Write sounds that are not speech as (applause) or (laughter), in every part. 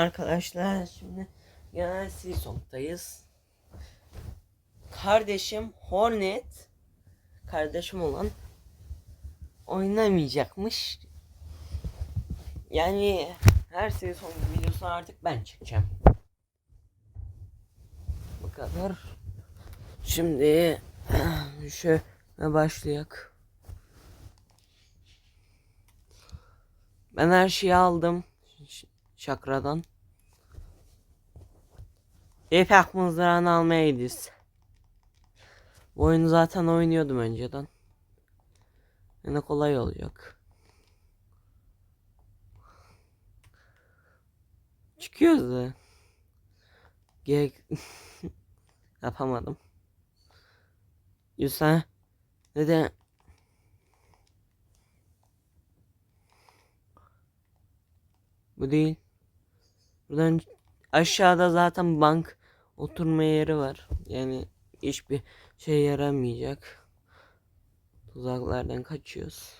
Arkadaşlar şimdi genel Season'dayız. Kardeşim Hornet kardeşim olan oynamayacakmış. Yani her sezon videosu artık ben çekeceğim. Bu kadar. Şimdi (clears throat) şöyle başlayak. Ben her şeyi aldım. Ş- Çakradan. İpek mızrağını almaya gidiyoruz. Bu oyunu zaten oynuyordum önceden. Yine kolay olacak. Çıkıyoruz da. Gerek... (laughs) Yapamadım. Yusuf neden Bu değil. Buradan aşağıda zaten bank oturma yeri var. Yani hiçbir şey yaramayacak. Tuzaklardan kaçıyoruz.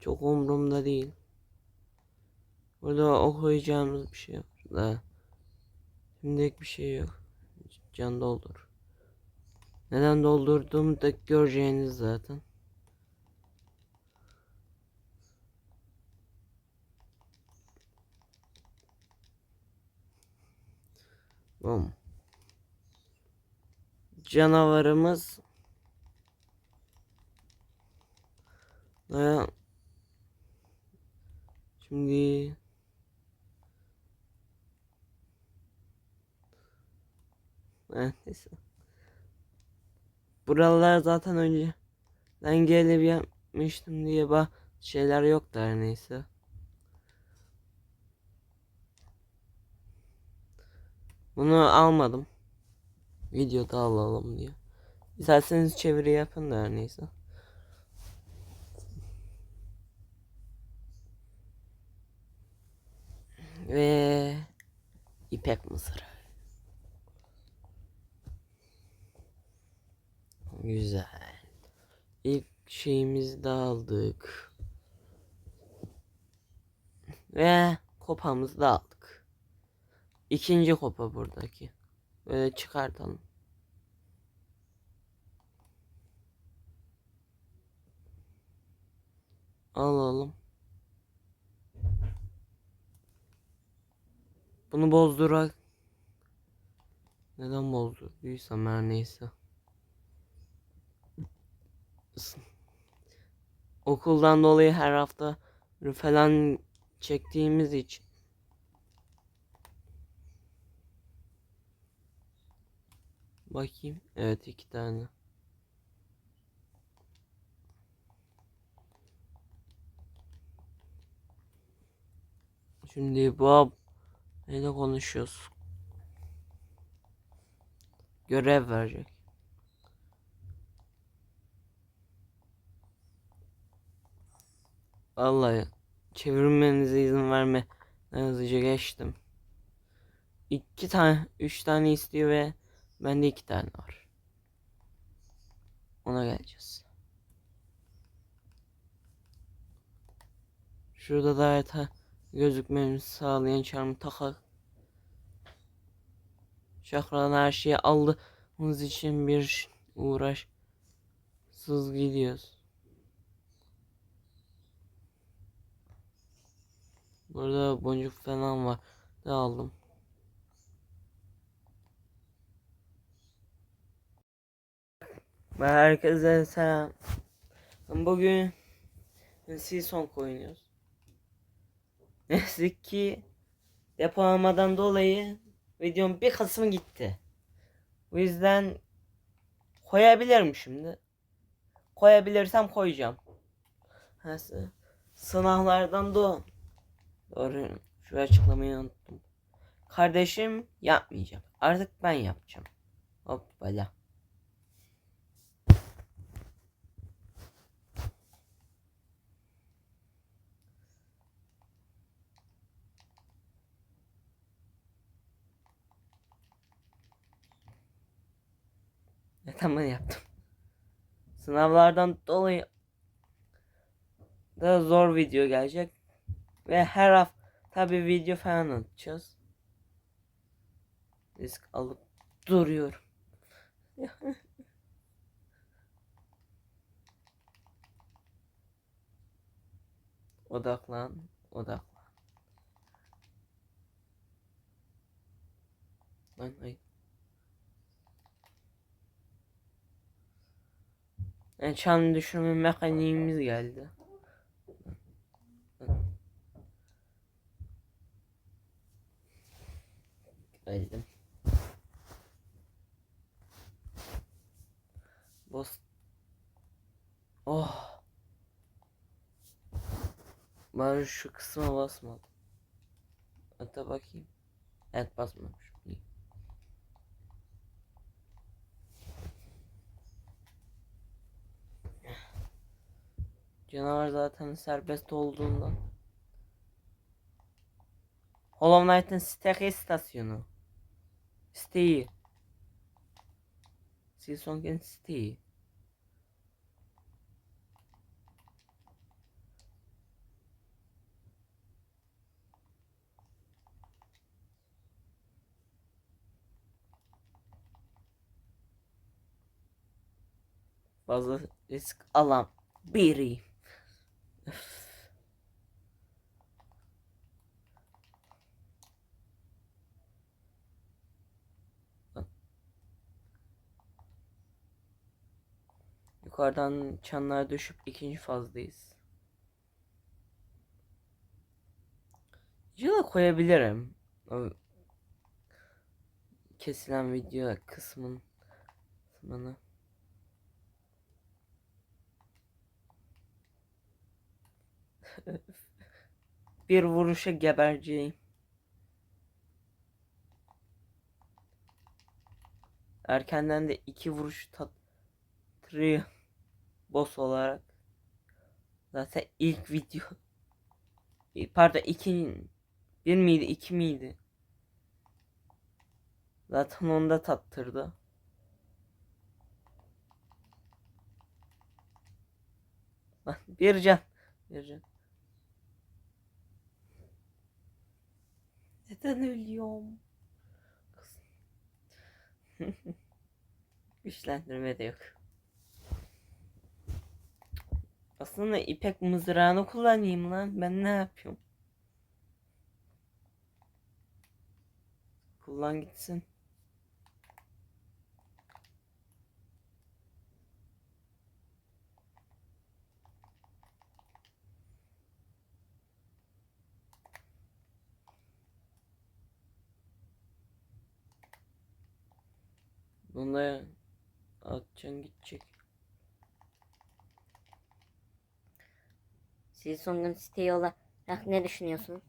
Çok umurumda değil. Burada okuyacağımız bir şey yok. Da. Şimdilik bir şey yok. Can doldur. Neden doldurduğumu da göreceğiniz zaten. Bum. Canavarımız Ee, Şimdi Eh, neyse. Buralar zaten önce ben gelip yapmıştım diye bak şeyler yoktu her neyse. Bunu almadım. Videoda alalım diye. İsterseniz çeviri yapın da her neyse. Ve ipek mısırı. Güzel. İlk şeyimizi de aldık. Ve kopamızı da aldık. İkinci kopa buradaki. Böyle çıkartalım. Alalım. Bunu bozdurak. Neden bozdurduysam her neyse. Okuldan dolayı her hafta falan çektiğimiz için. Bakayım. Evet iki tane. Şimdi bu neyle konuşuyoruz? Görev verecek. Vallahi çevirmenize izin verme. Hızlıca geçtim. İki tane, üç tane istiyor ve bende iki tane var. Ona geleceğiz. Şurada da harita gözükmemizi sağlayan çarmı takak. Şakradan her şeyi aldığımız için bir uğraş sız gidiyoruz. Burada boncuk falan var. Da aldım. Herkese selam. Bugün Season oynuyoruz. (laughs) Neyse ki depolamadan dolayı videonun bir kısmı gitti. O yüzden koyabilirim şimdi. Koyabilirsem koyacağım. Sı- Sınavlardan da doğru şu açıklamayı unuttum. Kardeşim yapmayacak. Artık ben yapacağım. Hoppala. Tamam yaptım. Sınavlardan dolayı da zor video gelecek. Ve her hafta Tabi video falan atacağız. Risk alıp duruyorum. (laughs) odaklan, odaklan. Lan ay. Yani çan düşürme mekaniğimiz geldi. Geldim. Boss. Oh. Bari şu kısma basmadım. Hatta bakayım. Evet basmamış. İyi. Canavar zaten serbest olduğundan. Hollow Knight'ın site istasyonu. Siteyi. Silsong'un siteyi. Fazla risk alan biri. Yukarıdan çanlara düşüp ikinci fazdayız. Yola koyabilirim. Kesilen video kısmın kısmını. Bir vuruşa gebereceğim. Erkenden de iki vuruş tattırıyor. Boss olarak. Zaten ilk video. Pardon iki bir miydi iki miydi? Zaten onda tattırdı. Bir can. Bir can. Neden ölüyorum? (laughs) Güçlendirme de yok. Aslında ipek mızrağını kullanayım lan. Ben ne yapıyorum? Kullan gitsin. Bunda atacaksın gidecek. Silsong'un siteyi olarak ne düşünüyorsunuz?